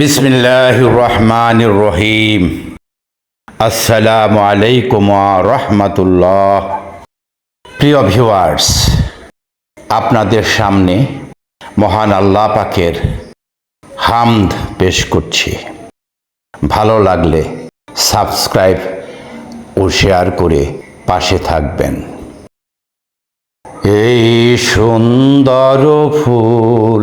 বিসমিল্লাহ রহমান রহিম আসসালামু আলাইকুম রহমতুল্লাহ। প্রিয় ভিউয়ার্স, আপনাদের সামনে মহান আল্লাহ পাকের হামদ পেশ করছি। ভালো লাগলে সাবস্ক্রাইব ও শেয়ার করে পাশে থাকবেন। এই সুন্দর ফুল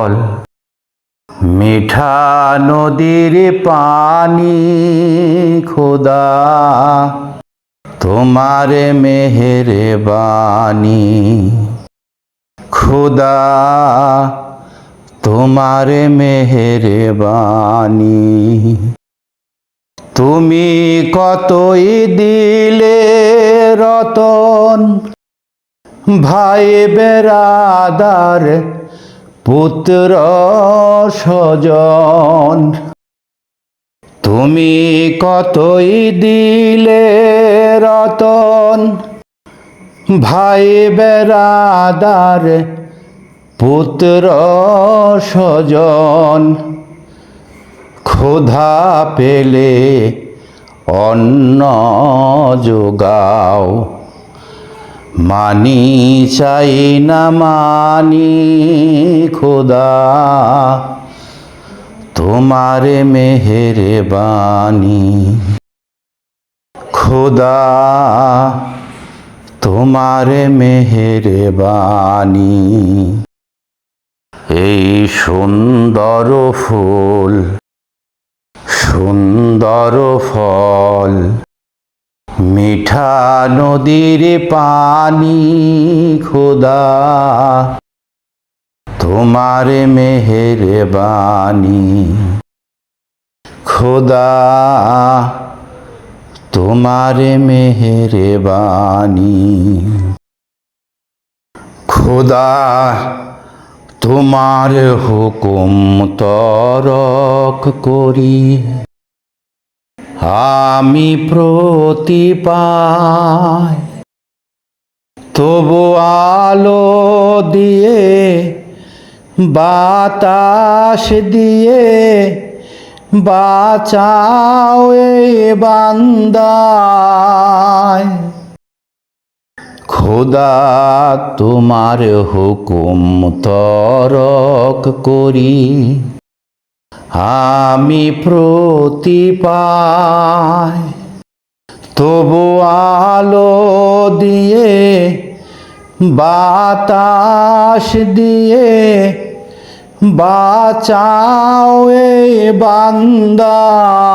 মিঠা নদীর পানি, খোদা। তোমার মেহের বাণী খুদা। তোমার মেহের বাণী তুমি কতই দিলে রতন, ভাই বেরাদার পুত্র স্বজন তুমি কতই দিলে রতন? ভাই বেরাদার পুত্র স্বজন ক্ষুধা পেলে অন্ন যোগাও। মানি চাই না মানি খোদা, তোমার মেহের বাণী খোদা, তোমার মেহের বাণী এই সুন্দর ফুল, সুন্দর ফল মিঠা নদীর পানি, খোদা। তোমার মেহের বাণী খোদা, তোমার মেহের বাণী খোদা, তোমার হুকুম তরক করি। আমি প্রতি তবু আলো দিয়ে, বাতাস দিয়ে বাঁচাও এই বান্দায়। খোদা তোমার হুকুম তরক করি। আমি প্রতি তবু আলো দিয়ে বাতাস দিয়ে বাঁচাও এ বান্দায়।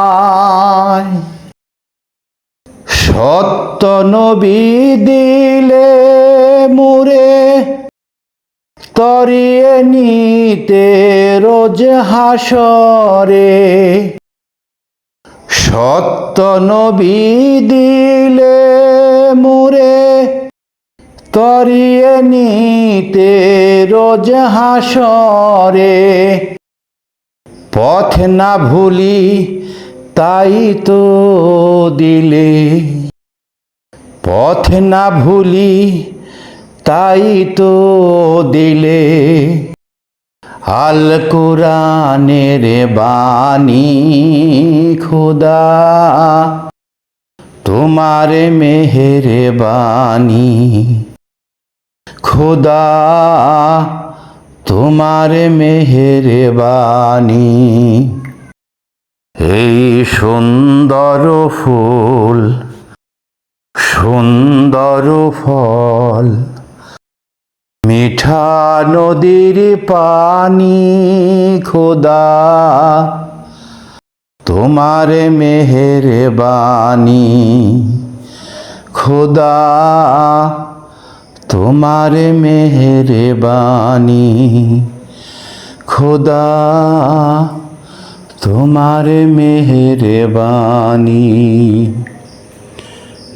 সত্য নবী দিলে মুরে তরিয়ে নিতে রোজ হাসরে। সত্য নবী দিলে মুরে। তরিয়ে নিতে রোজ হাসরে। পথ না ভুলি তাই তো দিলে। পথ না ভুলি তাই তো দিলে আল কোরআনের বাণী, খোদা। তোমার মেহের বাণী খোদা। তোমার মেহের বাণী এই সুন্দর ফুল, সুন্দর ফল। মিঠা নদীর পানি, খোদা। তোমার মেহের বাণী খোদা। তোমার মেহের বাণী খোদা। তোমার মেহেরবানি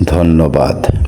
ধন্যবাদ।